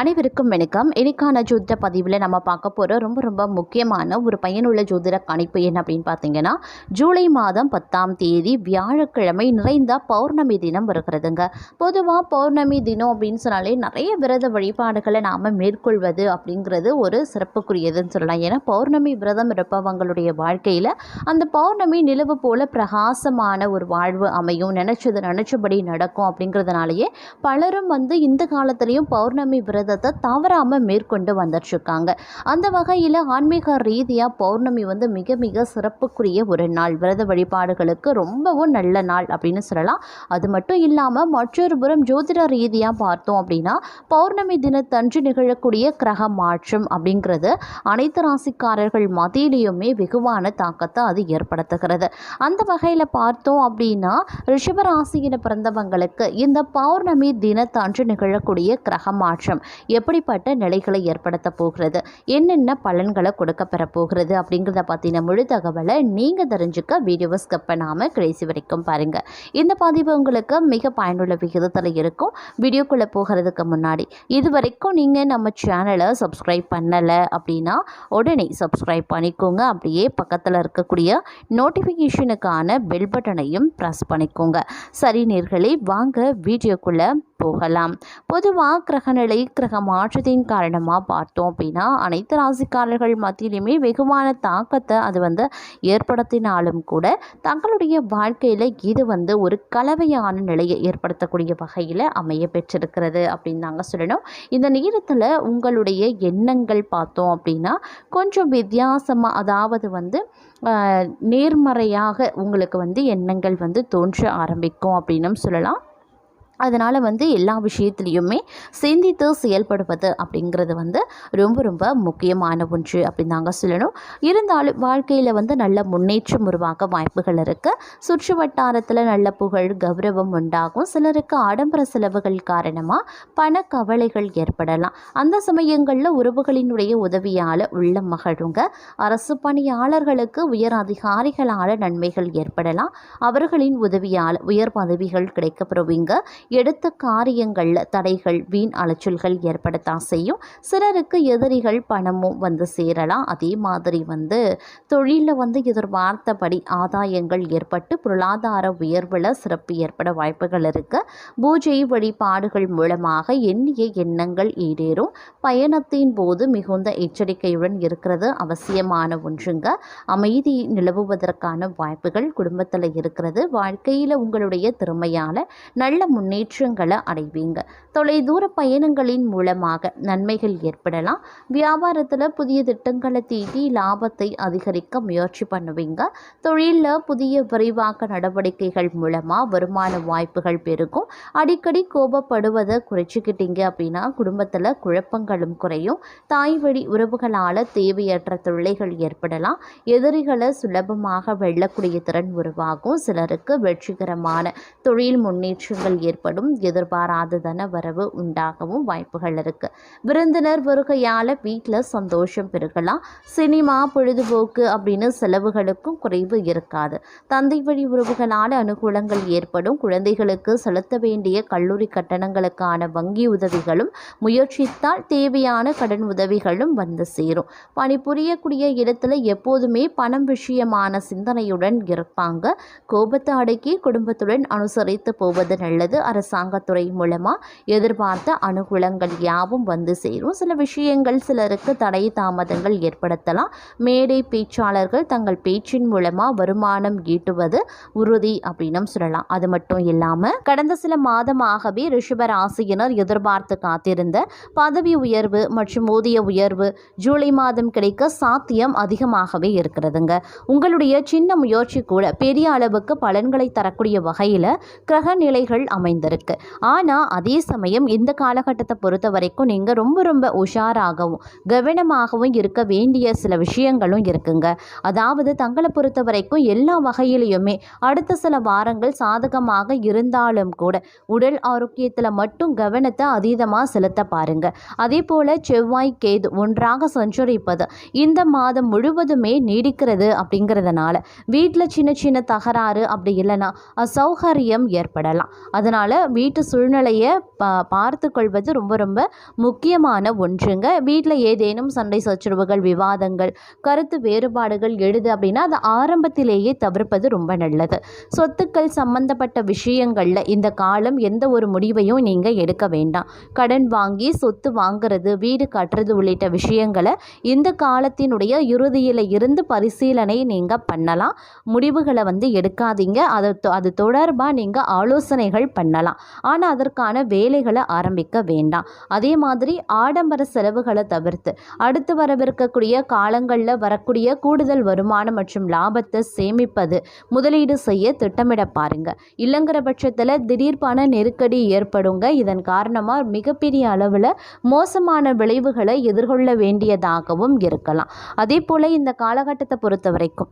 அனைவருக்கும் வணக்கம். இன்னைக்கான ஜோதிட பதிவில் நம்ம பார்க்க போகிற ரொம்ப ரொம்ப முக்கியமான ஒரு பயனுள்ள ஜோதிட கணிப்பு என்ன அப்படின்னு பார்த்தீங்கன்னா ஜூலை மாதம் பத்தாம் தேதி வியாழக்கிழமை நிறைந்த பௌர்ணமி தினம் வருகிறதுங்க. பொதுவாக பௌர்ணமி தினம் அப்படின்னு சொன்னாலே நிறைய விரத வழிபாடுகளை நாம் மேற்கொள்வது அப்படிங்கிறது ஒரு சிறப்புக்குரியதுன்னு சொல்லலாம். ஏன்னா பௌர்ணமி விரதம் இருப்பவங்களுடைய வாழ்க்கையில் அந்த பௌர்ணமி நிலவு போல பிரகாசமான ஒரு வாழ்வு அமையும். நினச்சது நினச்சபடி நடக்கும் அப்படிங்கிறதுனாலேயே பலரும் வந்து இந்த காலத்துலேயும் பௌர்ணமி விரதத்தை தவறாமல் மேற்கொண்டு வந்துட்டுருக்காங்க. அந்த வகையில் ஆன்மீக ரீதியாக பௌர்ணமி வந்து மிக மிக சிறப்புக்குரிய ஒரு நாள். விரத வழிபாடுகளுக்கு ரொம்பவும் நல்ல நாள் அப்படின்னு சொல்லலாம். அது மட்டும் இல்லாமல் மற்றொரு புறம் ஜோதிட ரீதியாக பார்த்தோம் அப்படின்னா பௌர்ணமி தினத்தன்று நிகழக்கூடிய கிரக மாற்றம் அப்படிங்கிறது அனைத்து ராசிக்காரர்கள் மத்தியிலையுமே வெகுவான தாக்கத்தை அது ஏற்படுத்துகிறது. அந்த வகையில் பார்த்தோம் அப்படின்னா ரிஷபராசியில் பிறந்தவங்களுக்கு இந்த பௌர்ணமி தினத்தன்று நிகழக்கூடிய கிரக மாற்றம். எப்படிப்பட்ட நிலைகளை ஏற்படுத்த போகிறது? என்னென்ன பலன்களை கொடுக்க பெற போகிறது? அப்படிங்கிறத பற்றின முழு தகவலை நீங்கள் தெரிஞ்சுக்க வீடியோவை ஸ்கிப் பண்ணாமல் கடைசி வரைக்கும் பாருங்கள் இந்த பதிவு உங்களுக்கு மிக பயனுள்ள விகிதத்தில் இருக்கும். வீடியோக்குள்ளே போகிறதுக்கு முன்னாடி இது வரைக்கும் நீங்கள் நம்ம சேனலை சப்ஸ்கிரைப் பண்ணலை அப்படின்னா உடனே சப்ஸ்கிரைப் பண்ணிக்கோங்க. அப்படியே பக்கத்தில் இருக்கக்கூடிய நோட்டிஃபிகேஷனுக்கான பெல் பட்டனையும் ப்ரெஸ் பண்ணிக்கோங்க. சரி நேர்களே வாங்க வீடியோக்குள்ளே போகலாம். பொதுவாக கிரகநிலை கிரக மாற்றத்தின் காரணமாக பார்த்தோம் அப்படின்னா அனைத்து ராசிக்காரர்கள் மத்தியிலுமே வெகுவான தாக்கத்தை அது வந்து ஏற்படுத்தினாலும் கூட தங்களுடைய வாழ்க்கையில் இது வந்து ஒரு கலவையான நிலையை ஏற்படுத்தக்கூடிய வகையில் அமைய பெற்றிருக்கிறது அப்படின்னு தாங்க சொல்லணும். இந்த நேரத்தில் உங்களுடைய எண்ணங்கள் பார்த்தோம் அப்படின்னா கொஞ்சம் வித்தியாசமாக அதாவது வந்து நேர்மறையாக உங்களுக்கு வந்து எண்ணங்கள் வந்து தோன்ற ஆரம்பிக்கும் அப்படின்னும் சொல்லலாம். அதனால் வந்து எல்லா விஷயத்துலேயுமே சிந்தித்து செயல்படுவது அப்படிங்கிறது வந்து ரொம்ப ரொம்ப முக்கியமான ஒன்று அப்படின்னு தாங்க சொல்லணும். இருந்தாலும் வாழ்க்கையில் வந்து நல்ல முன்னேற்றம் உருவாக வாய்ப்புகள் இருக்குது சுற்று வட்டாரத்தில் நல்ல புகழ் கௌரவம் உண்டாகும். சிலருக்கு ஆடம்பர செலவுகள் காரணமாக பண கவலைகள் ஏற்படலாம். அந்த சமயங்களில் உறவுகளினுடைய உதவியால் உள்ள மகளுங்க அரசு பணியாளர்களுக்கு உயர் அதிகாரிகளால் நன்மைகள் ஏற்படலாம். அவர்களின் உதவியால் உயர் பதவிகள் கிடைக்கப்பெறுவீங்க எடுத்த காரியங்களில் தடைகள் வீண் அலைச்சல்கள் ஏற்படத்தான் செய்யும். சிலருக்கு எதிரிகள் பணமும் வந்து சேரலாம். அதே மாதிரி வந்து தொழிலில் வந்து எதிர்பார்த்தபடி ஆதாயங்கள் ஏற்பட்டு பொருளாதார உயர்வில் சிறப்பு ஏற்பட வாய்ப்புகள் இருக்குது பூஜை வழிபாடுகள் மூலமாக எண்ணிய எண்ணங்கள் ஈடேறும். பயணத்தின் போது மிகுந்த எச்சரிக்கையுடன் இருக்கிறது அவசியமான ஒன்றுங்க. அமைதி நிலவுவதற்கான வாய்ப்புகள் குடும்பத்தில் இருக்கிறது. வாழ்க்கையில் உங்களுடைய திறமையால் நல்ல முன்னேற்றங்களை அடைவீங்க. தொலைதூர பயணங்களின் மூலமாக நன்மைகள் ஏற்படலாம். வியாபாரத்தில் புதிய திட்டங்களை தீட்டி லாபத்தை அதிகரிக்க முயற்சி பண்ணுவீங்க. தொழிலில் புதிய விரைவாக்க நடவடிக்கைகள் மூலமாக வருமான வாய்ப்புகள் பெருகும். அடிக்கடி கோபப்படுவதை குறைச்சிக்கிட்டீங்க அப்படின்னா குடும்பத்தில் குழப்பங்களும் குறையும். தாய் வழி உறவுகளால் தேவையற்ற தொல்லைகள் ஏற்படலாம். எதிரிகளை சுலபமாக வெல்லக்கூடிய திறன் உருவாகும். சிலருக்கு வெற்றிகரமான தொழில் முன்னேற்றங்கள் ஏற்படும். எதிர்பாராத தன வரவு உண்டாகவும் வாய்ப்புகள் இருக்கு. விருந்தினர் வருகையால் வீட்டில் சந்தோஷம் பெருகலாம். சினிமா பொழுதுபோக்கு அப்படின்னு செலவுகளுக்கும் குறைவு இருக்காது. தந்தை வழி உறவுகளால் அனுகூலங்கள் ஏற்படும். குழந்தைகளுக்கு செலுத்த வேண்டிய கல்லூரி கட்டணங்களுக்கான வங்கி உதவிகளும் முயற்சித்தால் தேவையான கடன் உதவிகளும் வந்து சேரும். பணிபுரியக்கூடிய இடத்துல எப்போதுமே பணம் விஷயமான சிந்தனையுடன் இருப்பாங்க. கோபத்தை அடக்கி குடும்பத்துடன் அனுசரித்து போவது நல்லது. அரசாங்கத்துறை மூலமாக எதிர்பார்த்த அனுகூலங்கள் யாவும் வந்து சேரும். சில விஷயங்கள் சிலருக்கு தடை தாமதங்கள் ஏற்படுத்தலாம். மேடை பேச்சாளர்கள் தங்கள் பேச்சின் மூலமாக வருமானம் ஈட்டுவது உறுதி அப்படின்னும் சொல்லலாம். அது மட்டும் இல்லாமல் கடந்த சில மாதமாகவே ரிஷப ராசியினர் எதிர்பார்த்து காத்திருந்த பதவி உயர்வு மற்றும் ஊதிய உயர்வு ஜூலை மாதம் கிடைக்க சாத்தியம் அதிகமாகவே இருக்கிறதுங்க. உங்களுடைய சின்ன முயற்சி கூட பெரிய அளவுக்கு பலன்களை தரக்கூடிய வகையில் கிரக நிலைகள் வந்திருக்கு. ஆனால் அதே சமயம் இந்த காலகட்டத்தை பொறுத்த வரைக்கும் நீங்கள் ரொம்ப ரொம்ப உஷாராகவும் கவனமாகவும் இருக்க வேண்டிய சில விஷயங்களும் இருக்குங்க. அதாவது தங்களை பொறுத்த வரைக்கும் எல்லா வகையிலையுமே அடுத்த சில வாரங்கள் சாதகமாக இருந்தாலும் கூட உடல் ஆரோக்கியத்தில் மட்டும் கவனத்தை அதீதமாக செலுத்த பாருங்க. அதே போல் செவ்வாய் கேது ஒன்றாக சஞ்சரிப்பது இந்த மாதம் முழுவதுமே நீடிக்கிறது அப்படிங்கிறதுனால வீட்டில் சின்ன சின்ன தகராறு அப்படி இல்லைன்னா அசௌகரியம் ஏற்படலாம். அதனால் அதனால் வீட்டு சூழ்நிலையை பா பார்த்து கொள்வது ரொம்ப ரொம்ப முக்கியமான ஒன்றுங்க. வீட்டில் ஏதேனும் சண்டை சச்சரவுகள் விவாதங்கள் கருத்து வேறுபாடுகள் எழுது அப்படின்னா அதை ஆரம்பத்திலேயே தவிர்ப்பது ரொம்ப நல்லது. சொத்துக்கள் சம்பந்தப்பட்ட விஷயங்களில் இந்த காலம் எந்த ஒரு முடிவையும் நீங்கள் எடுக்க வேண்டாம். கடன் வாங்கி சொத்து வாங்குறது வீடு கட்டுறது உள்ளிட்ட விஷயங்களை இந்த காலத்தினுடைய இறுதியில் இருந்து பரிசீலனை நீங்கள் பண்ணலாம். முடிவுகளை வந்து எடுக்காதீங்க. அதை தொ- அது தொடர்பாக நீங்கள் ஆலோசனைகள் பண்ணலாம். ஆனால் அதற்கான வேலைகளை ஆரம்பிக்க வேண்டாம். அதே மாதிரி ஆடம்பர செலவுகளை தவிர்த்து அடுத்து வரவிருக்கக்கூடிய காலங்களில் வரக்கூடிய கூடுதல் வருமானம் மற்றும் லாபத்தை சேமிப்பது முதலீடு செய்ய திட்டமிட பாருங்க. இல்லைங்கிற பட்சத்தில் திடீர் பண நெருக்கடி ஏற்படுங்க. இதன் காரணமாக மிகப்பெரிய அளவில் மோசமான விளைவுகளை எதிர்கொள்ள வேண்டியதாகவும் இருக்கலாம். அதே போல் இந்த காலகட்டத்தை பொறுத்த வரைக்கும்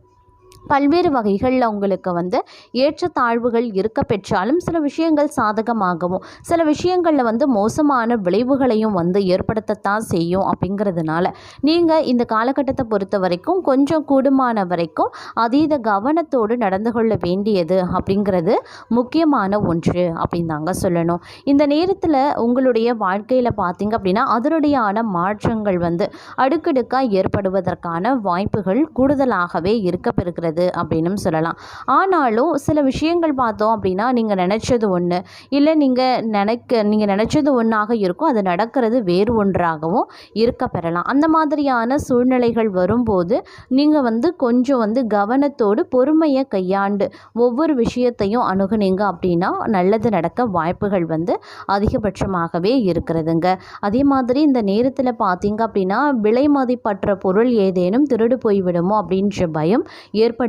பல்வேறு வகைகளில் உங்களுக்கு வந்து ஏற்றத்தாழ்வுகள் இருக்க பெற்றாலும் சில விஷயங்கள் சாதகமாகவும் சில விஷயங்களில் வந்து மோசமான விளைவுகளையும் வந்து ஏற்படுத்தத்தான் செய்யும் அப்படிங்கிறதுனால நீங்கள் இந்த காலகட்டத்தை பொறுத்த வரைக்கும் கொஞ்சம் கூடுமான வரைக்கும் அதீத கவனத்தோடு நடந்து கொள்ள வேண்டியது அப்படிங்கிறது முக்கியமான ஒன்று அப்படின்னு தாங்க சொல்லணும். இந்த நேரத்தில் உங்களுடைய வாழ்க்கையில் பார்த்தீங்க அப்படின்னா அதனுடையான மாற்றங்கள் வந்து அடுக்கடுக்காக ஏற்படுவதற்கான வாய்ப்புகள் கூடுதலாகவே இருக்க பெறுகிறது அப்படின்னும் சொல்லலாம். ஆனாலும் சில விஷயங்கள் பார்த்தோம் அப்படின்னா நீங்கள் நினச்சது ஒன்று இல்லை நீங்கள் நினைக்க நீங்கள் நினச்சது ஒன்றாக இருக்கும். அது நடக்கிறது வேறு ஒன்றாகவும் இருக்க பெறலாம். அந்த மாதிரியான சூழ்நிலைகள் வரும்போது நீங்கள் வந்து கொஞ்சம் வந்து கவனத்தோடு பொறுமையை கையாண்டு ஒவ்வொரு விஷயத்தையும் அணுகுனீங்க அப்படின்னா நல்லது நடக்க வாய்ப்புகள் வந்து அதிகபட்சமாகவே இருக்கிறதுங்க. அதே மாதிரி இந்த நேரத்தில் பார்த்தீங்க அப்படின்னா விலை மதிப்பற்ற பொருள் ஏதேனும் திருடு போய்விடுமோ அப்படின்ற பயம்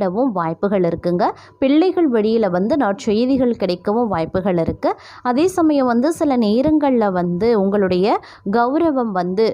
ஏற்படவும் வாய்ப்புகள் இருக்குங்க. பிள்ளைகள் வெளியில் வந்து நற்செய்திகள் கிடைக்கவும் வாய்ப்புகள் இருக்குது அதே சமயம் வந்து சில நேரங்களில் வந்து உங்களுடைய கௌரவம் வந்து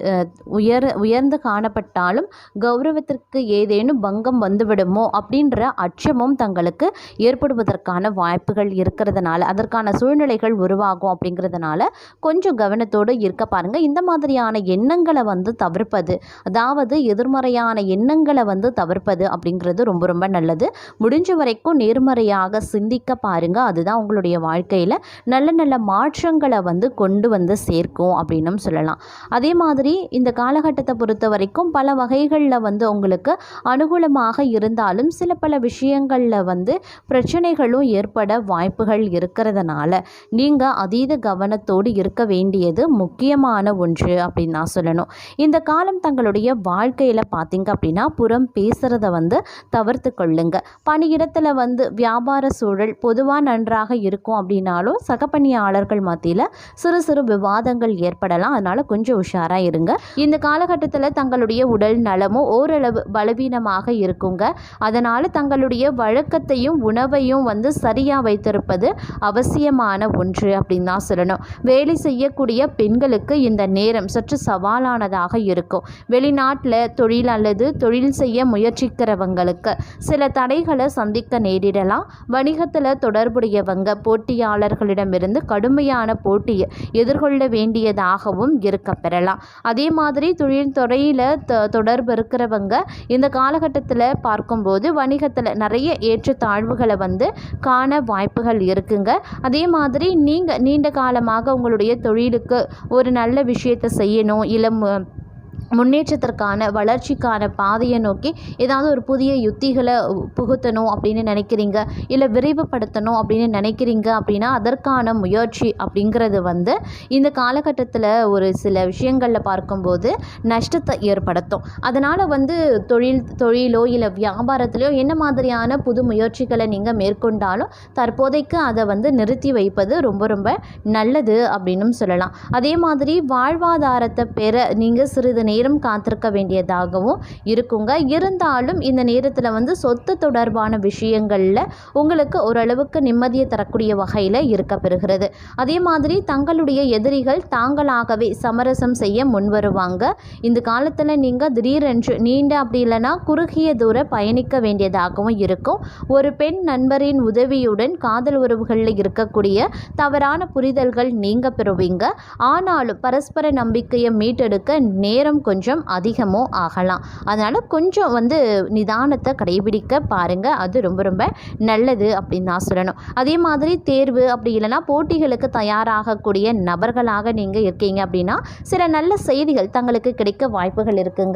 உயர் உயர்ந்து காணப்பட்டாலும் கௌரவத்திற்கு ஏதேனும் பங்கம் வந்துவிடுமோ அப்படின்ற அச்சமும் தங்களுக்கு ஏற்படுவதற்கான வாய்ப்புகள் இருக்கிறதுனால அதற்கான சூழ்நிலைகள் உருவாகும் அப்படிங்கிறதுனால கொஞ்சம் கவனத்தோடு இருக்க பாருங்கள் இந்த மாதிரியான எண்ணங்களை வந்து தவிர்ப்பது அதாவது எதிர்மறையான எண்ணங்களை வந்து தவிர்ப்பது அப்படிங்கிறது ரொம்ப ரொம்ப நல்லது. முடிஞ்ச வரைக்கும் நேர்மறையாக சிந்திக்க பாருங்கள் அதுதான் உங்களுடைய வாழ்க்கையில் நல்ல நல்ல மாற்றங்களை வந்து கொண்டு வந்து சேர்க்கும் அப்படின்னும் சொல்லலாம். அதே மாதிரி இந்த காலகட்டத்தை பொறுத்த வரைக்கும் பல வகைகளில் வந்து உங்களுக்கு அனுகூலமாக இருந்தாலும் சில பல விஷயங்களில் வந்து பிரச்சனைகளும் ஏற்பட வாய்ப்புகள் இருக்கிறதுனால நீங்கள் அதீத கவனத்தோடு இருக்க வேண்டியது முக்கியமான ஒன்று அப்படின்னு நான் சொல்லணும். இந்த காலம் தங்களுடைய வாழ்க்கையில் பார்த்தீங்க அப்படின்னா புறம் பேசுகிறத வந்து தவிர்த்து கொள்ளுங்க. பணியிடத்தில் வந்து வியாபார சூழல் பொதுவாக நன்றாக இருக்கும் அப்படின்னாலும் சக பணியாளர்கள் மத்தியில் சிறு சிறு விவாதங்கள் ஏற்படலாம். அதனால் கொஞ்சம் உஷாராக இருங்க. இந்த காலகட்டத்தில் தங்களுடைய உடல் நலமும் ஓரளவு பலவீனமாக இருக்குங்க. அதனால் தங்களுடைய வழக்கத்தையும் உணவையும் வந்து சரியாக வைத்திருப்பது அவசியமான ஒன்று அப்படின்னு தான் சொல்லணும். வேலை செய்யக்கூடிய பெண்களுக்கு இந்த நேரம் சற்று சவாலானதாக இருக்கும். வெளிநாட்டில் தொழில் அல்லது தொழில் செய்ய முயற்சிக்கிறவங்களுக்கு சில தடைகளை சந்திக்க நேரிடலாம். வணிகத்தில் தொடர்புடையவங்க போட்டியாளர்களிடமிருந்து கடுமையான போட்டியை எதிர்கொள்ள வேண்டியதாகவும் இருக்க பெறலாம். அதே மாதிரி தொழில் துறையில் தொடர்பு இருக்கிறவங்க இந்த காலகட்டத்தில் பார்க்கும்போது வணிகத்தில் நிறைய ஏற்றத்தாழ்வுகளை வந்து காண வாய்ப்புகள் இருக்குங்க. அதே மாதிரி நீங்கள் நீண்ட காலமாக உங்களுடைய தொழிலுக்கு ஒரு நல்ல விஷயத்தை செய்யணும் இல்லை முன்னேற்றத்திற்கான வளர்ச்சிக்கான பாதையை நோக்கி ஏதாவது ஒரு புதிய யுத்திகளை புகுத்தணும் அப்படின்னு நினைக்கிறீங்க இல்லை விரைவுபடுத்தணும் அப்படின்னு நினைக்கிறீங்க அப்படின்னா அதற்கான முயற்சி அப்படிங்கிறது வந்து இந்த காலகட்டத்தில் ஒரு சில விஷயங்களில் பார்க்கும்போது நஷ்டத்தை ஏற்படுத்தும். அதனால் வந்து தொழில் தொழிலோ இல்லை வியாபாரத்திலையோ என்ன மாதிரியான புது முயற்சிகளை நீங்கள் மேற்கொண்டாலும் தற்போதைக்கு அதை வந்து நிறுத்தி வைப்பது ரொம்ப ரொம்ப நல்லது அப்படின்னும் சொல்லலாம். அதே மாதிரி வாழ்வாதாரத்தை பெற நீங்கள் சிறிது நேரம் காத்திருக்க வேண்டியதாகவும் இருக்குங்க. இருந்தாலும் இந்த நேரத்தில் வந்து சொத்து தொடர்பான விஷயங்களில் உங்களுக்கு ஓரளவுக்கு நிம்மதியை தரக்கூடிய வகையில் இருக்க பெறுகிறது. அதே மாதிரி தங்களுடைய எதிரிகள் தாங்களாகவே சமரசம் செய்ய முன்வருவாங்க. இந்த காலத்தில் நீங்கள் திடீரென்று நீண்ட அப்படி இல்லைன்னா குறுகிய தூர பயணிக்க வேண்டியதாகவும் இருக்கும். ஒரு பெண் நண்பரின் உதவியுடன் காதல் உறவுகளில் இருக்கக்கூடிய தவறான புரிதல்கள் நீங்க பெறுவீங்க. ஆனாலும் பரஸ்பர நம்பிக்கையை மீட்டெடுக்க நேரம் கொஞ்சம் அதிகமோ ஆகலாம். அதனால் கொஞ்சம் வந்து நிதானத்தை கடைபிடிக்க பாருங்கள் அது ரொம்ப ரொம்ப நல்லது அப்படின்னு நான் சொல்லணும். அதே மாதிரி தேர்வு அப்படி இல்லைன்னா போட்டிகளுக்கு தயாராகக்கூடிய நபர்களாக நீங்கள் இருக்கீங்க அப்படின்னா சில நல்ல செய்திகள் தங்களுக்கு கிடைக்க வாய்ப்புகள் இருக்குங்க.